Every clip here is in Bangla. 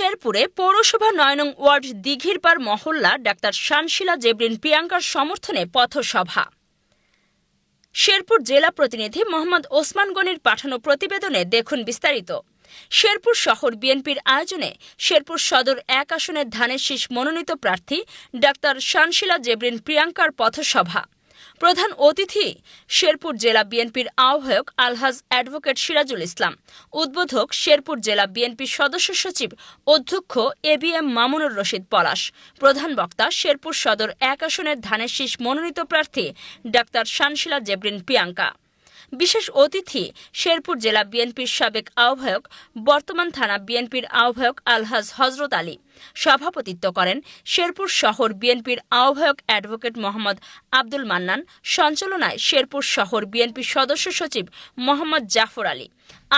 শেরপুরে পৌরসভা নয় নং ওয়ার্ড দিঘিরপার মহল্লা ডাক্তার শানশিলা জেবরিন প্রিয়াঙ্কার সমর্থনে পথসভা। শেরপুর জেলা প্রতিনিধি মোহাম্মদ ওসমান গনির পাঠানো প্রতিবেদনে দেখুন বিস্তারিত। শেরপুর শহর বিএনপির আয়োজনে শেরপুর সদর এক আসনের ধানের শীষ মনোনীত প্রার্থী ডাক্তার শানশিলা জেবরিন প্রিয়াঙ্কার পথসভা। প্রধান অতিথি শেরপুর জেলা বিএনপির আহ্বায়ক আলহাজ অ্যাডভোকেট সিরাজুল ইসলাম। উদ্বোধক শেরপুর জেলা বিএনপি সদস্য সচিব অধ্যক্ষ A B M Mamunur Rashid Palash. প্রধান বক্তা শেরপুর সদর এক আসনের ধানের শীষ মনোনীত প্রার্থী ডাক্তার শানশিলা জেব্রিন প্রিয়াঙ্কা। বিশেষ অতিথি শেরপুর জেলা বিএনপির সাবেক আহ্বায়ক, বর্তমান থানা বিএনপির আহ্বায়ক আলহাজ হজরত আলী। সভাপতিত্ব করেন শেরপুর শহর বিএনপির আহ্বায়ক অ্যাডভোকেট মোহাম্মদ আব্দুল মান্নান, সঞ্চালনায় শেরপুর শহর বিএনপির সদস্য সচিব মোহাম্মদ জাফর আলী।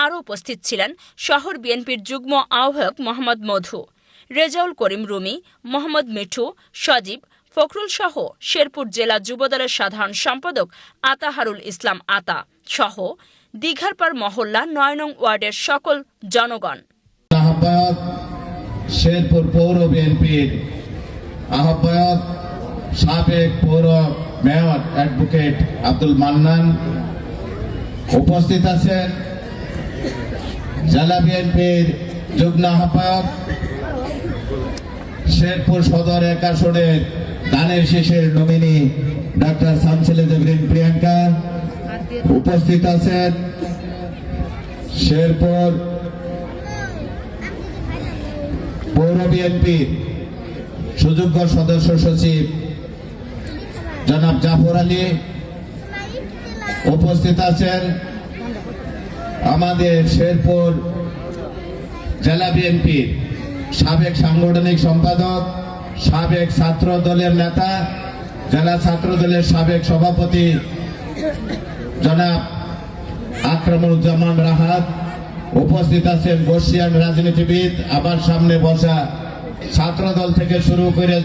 আরও উপস্থিত ছিলেন শহর বিএনপির যুগ্ম আহ্বায়ক মোহাম্মদ মধু, রেজাউল করিম রুমি, মোহাম্মদ মিঠু, সজীব ফখরুল সহ শেরপুর জেলা যুবদলের সাধারণ সম্পাদক আতাহারুল ইসলাম আতা। সহ দীঘারপাড় মহল্লা নয় নং ওয়ার্ডের সকল জনগণ। আহ্বায়ক শেরপুর পৌর বিএনপির আহ্বায়ক সাবেক পৌর মেয়র অ্যাডভোকেট আব্দুল মান্নান উপস্থিত আছেন। জেলা বিএনপির যুগ্ম আহ্বায়ক শেরপুর সদর এক আসনের দানের শেষের নমিনি ডাক্তার শামসুলে প্রিয়াঙ্কা। উপস্থিত আছেন শেরপুর পৌর বিএনপির সুযোগ্য সদস্য সচিব জনাব জাফর আলী উপস্থিত আছেন আমাদের শেরপুর জেলা বিএনপির সাবেক সাংগঠনিক সম্পাদক, সাবেক ছাত্র দলের নেতা, জেলা ছাত্র দলের সাবেক সভাপতি জনাব আক্রমণুজ্জামান রাহাত উপস্থিত আছেন বর্ষিয়ান রাজনীতিবিদ। আবার সামনে বসা ছাত্রদল থেকে শুরু করে